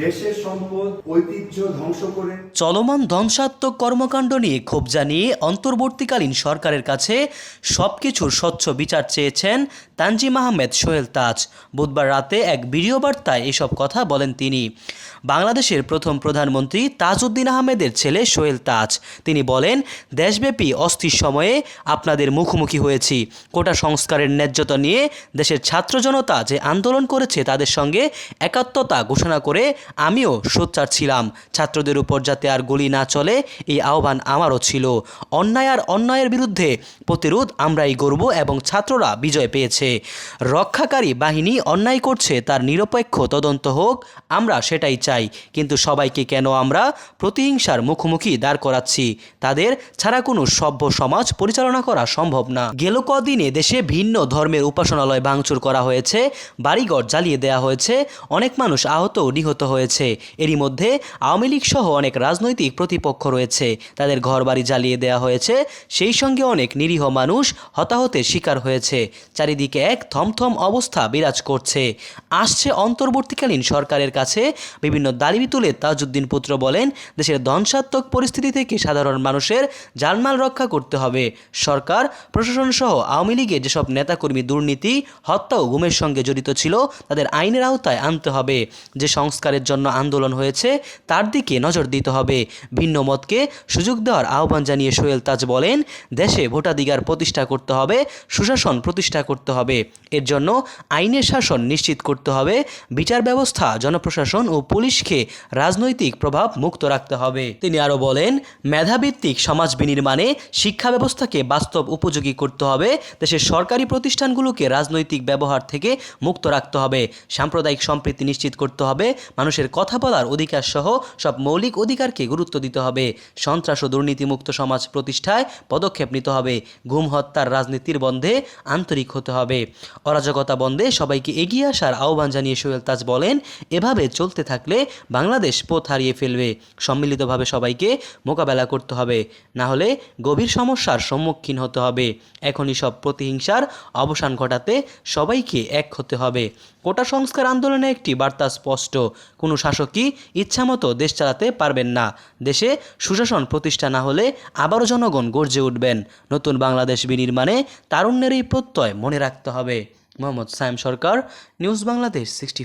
দেশের সম্পদ, ঐতিহ্য ধ্বংস করে। চলমান ধ্বংসাত্মক কর্মকাণ্ড নিয়ে ক্ষোভ জানিয়ে অন্তর্বর্তীকালীন সরকারের কাছে সবকিছুর স্বচ্ছ বিচার চেয়েছেন তানজিম আহমেদ সোহেল তাজ। বুধবার রাতে এক ভিডিও বার্তায় এসব কথা বলেন তিনি। বাংলাদেশের প্রথম প্রধানমন্ত্রী তাজউদ্দিন আহমেদের ছেলে সোহেল তাজ। তিনি বলেন, দেশব্যাপী অস্থির সময়ে আপনাদের মুখোমুখি হয়েছি। কোটা সংস্কারের ন্যায্যতা নিয়ে দেশের ছাত্র জনতা যে আন্দোলন করেছে তাদের সঙ্গে একাত্মতা ঘোষণা করে আমিও সোচ্চার ছিলাম। ছাত্রদের উপর যাতে আর গুলি না চলে, এই আহ্বান আমারও ছিল। অন্যায় আর অন্যায়ের বিরুদ্ধে প্রতিরোধ আমরাই গর্ব এবং ছাত্ররা বিজয় পেয়েছে। রক্ষাকারী বাহিনী অন্যায় করছে, তার নিরপেক্ষ তদন্ত হোক, আমরা সেটাই চাই। কিন্তু সবাইকে কেন আমরা প্রতিহিংসার মুখোমুখি দাঁড় করাচ্ছি? তাদের ছাড়া কোনো সভ্য সমাজ পরিচালনা করা সম্ভব না। গেল কদিনে দেশে ভিন্ন ধর্মের উপাসনালয় ভাঙচুর করা হয়েছে, বাড়িঘর জ্বালিয়ে দেওয়া হয়েছে, অনেক মানুষ আহত নিহত হয়েছে। এরই মধ্যে আওয়ামী লীগ সহ অনেক রাজনৈতিক প্রতিপক্ষ রয়েছে। তাদের ঘরবাড়ি জ্বালিয়ে দেওয়া হয়েছে। সেই সঙ্গে অনেক নিরীহ মানুষ হতাহতের শিকার হয়েছে। চারিদিকে এক থমথম অবস্থা বিরাজ করছে। আসছে অন্তর্বর্তীকালীন সরকারের কাছে বিভিন্ন দাবি তুলে তাজউদ্দিন পুত্র বলেন, দেশের ধ্বংসাত্মক পরিস্থিতি থেকে সাধারণ মানুষের জানমাল রক্ষা করতে হবে। সরকার, প্রশাসন সহ আওয়ামী লীগের যেসব নেতাকর্মী দুর্নীতি হত্যা ও গুমের সঙ্গে জড়িত ছিল, তাদের আইনের আওতায় আনতে হবে। যে সংস্কারের জন্য আন্দোলন হয়েছে, তার দিকে নজর দিতে হবে। ভিন্ন মতকে সুযোগ দেওয়ার আহ্বান জানিয়ে সোহেল তাজ বলেন, দেশে ভোটাধিকার প্রতিষ্ঠা করতে হবে, সুশাসন প্রতিষ্ঠা করতে হবে। এর জন্য আইনের শাসন নিশ্চিত করতে হবে, বিচার ব্যবস্থা, জনপ্রশাসন ও পুলিশকে রাজনৈতিক প্রভাব মুক্ত রাখতে হবে। তিনি আরও বলেন, মেধাভিত্তিক সমাজ বিনির্মাণে শিক্ষা ব্যবস্থাকে বাস্তব উপযোগী করতে হবে, দেশের সরকারি প্রতিষ্ঠানগুলোকে রাজনৈতিক ব্যবহার থেকে মুক্ত রাখতে হবে, সাম্প্রদায়িক সম্প্রীতি নিশ্চিত করতে হবে মানুষের কথা বলার অধিকার সহ সব মৌলিক অধিকারকে গুরুত্ব দিতে হবে। সন্ত্রাস ও দুর্নীতিমুক্ত সমাজ প্রতিষ্ঠায় পদক্ষেপ নিতে হবে। ঘুম হত্যার রাজনীতির বন্ধে আন্তরিক হতে হবে। অরাজকতা বন্ধে সবাইকে এগিয়ে আসার আহ্বান জানিয়ে সোহেল তাজ বলেন, এভাবে চলতে থাকলে বাংলাদেশ পথ হারিয়ে ফেলবে। সম্মিলিতভাবে সবাইকে মোকাবেলা করতে হবে। না হলে গভীর সমস্যার সম্মুখীন হতে হবে। এখনই সব প্রতিহিংসার অবসান ঘটাতে সবাইকে এক হতে হবে। কোটা সংস্কার আন্দোলনে একটি বার্তা স্পষ্ট কোনো শাসকই ইচ্ছামতো দেশ চালাতে পারবেন না। দেশে সুশাসন প্রতিষ্ঠা না হলে আবারও জনগণ গর্জে উঠবেন। নতুন বাংলাদেশ বিনির্মাণে তারুণ্যের এই প্রত্যয় মনে রাখতে হবে। Mohammad Sayem Sarkar, news Bangladesh sixty